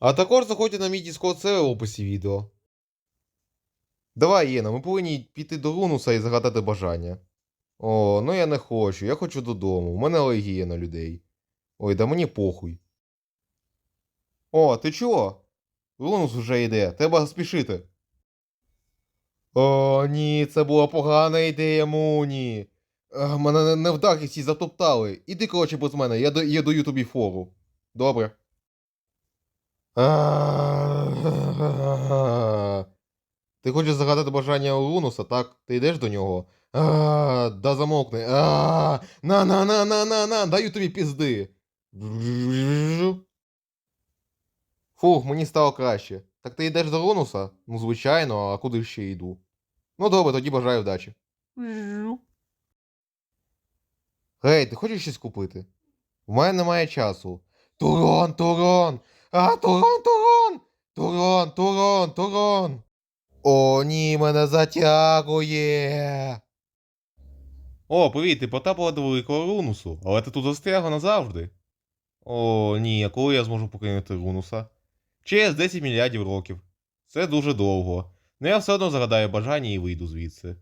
А також заходьте на мій Discord сервер в описі відео. Давай, Єна, ми повинні піти до Рунуса і загадати бажання. О, ну я не хочу, я хочу додому. У мене алергія на людей. Ой, да мені похуй. О, ти чого? Рунус уже йде, треба спішити. О, ні, це була погана ідея, Муні. Ех, Мене не- невдахи всі затоптали. Іди, коротше, без мене, я даю тобі фору. Добре. Ти хочеш загадати бажання у Рунуса, так? Ти йдеш до нього? Да замовкни. На, на, на, на, на, на, даю тобі пізди. Фух, мені стало краще. Так ти йдеш до Рунуса? Ну, звичайно, а куди ще йду? Ну добре, тоді бажаю вдачі. Гей, ти хочеш щось купити? У мене немає часу. Турон, Турон! А, Турон, Турон! Турон, Турон, Турон! О, ні, мене затягує. О, привіт, ти потрапила до великого Рунусу, але ти тут застрягла назавжди. О, ні, а коли я зможу покинути Рунуса? Через 10 мільярдів років. Це дуже довго. Ну я все одно загадаю бажання і вийду звідси.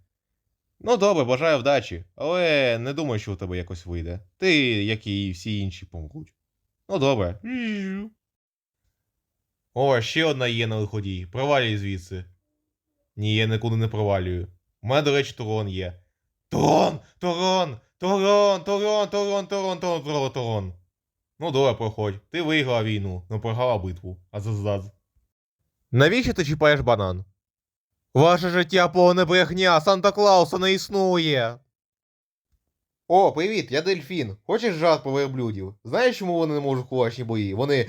Ну добре, бажаю вдачі, але не думаю, що у тебе якось вийде. Ти, як і всі інші, помруть. Ну добре. О, ще одна є на лиходій. Провалюй звідси. Ні, я нікуди не провалюю. У мене, до речі, Турон є. Турон! Турон! Турон! Турон! Турон! Турон! Турон! Турон! Турон! Ну добре, проходь. Ти виграла війну, но програла битву. Азазаз. Навіщо ти чіпаєш банан? Ваше життя повне брехня, Санта Клауса не існує. О, привіт, я дельфін. Хочеш жарт про верблюдів? Знаєш, чому вони не можуть кулачні бої? Вони.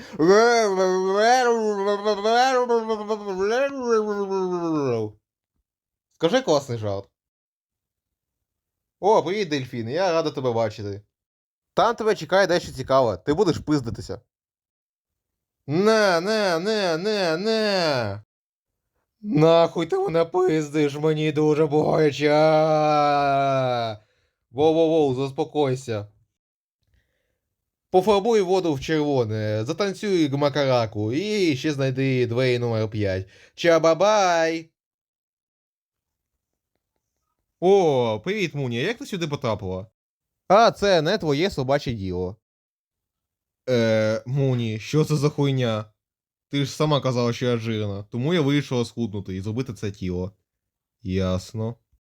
Скажи класний жарт. О, привіт, дельфін, я рада тебе бачити. Там тебе чекає дещо цікаве, ти будеш пиздитися. Не, не, не, не, не. Нахуй ти мене пиздиш, мені дуже боляче. Воу-воу-воу, заспокойся. Пофарбуй воду в червоне, затанцюй гмакараку і ще знайди двері номер 5. Чабабай! О, привіт, Муні, як ти сюди потрапила? А, це не твоє собаче діло. Е, Муні, що це за хуйня? Ти ж сама казала, що я жирна, тому я вирішила схуднути і зробити це тіло. Ясно.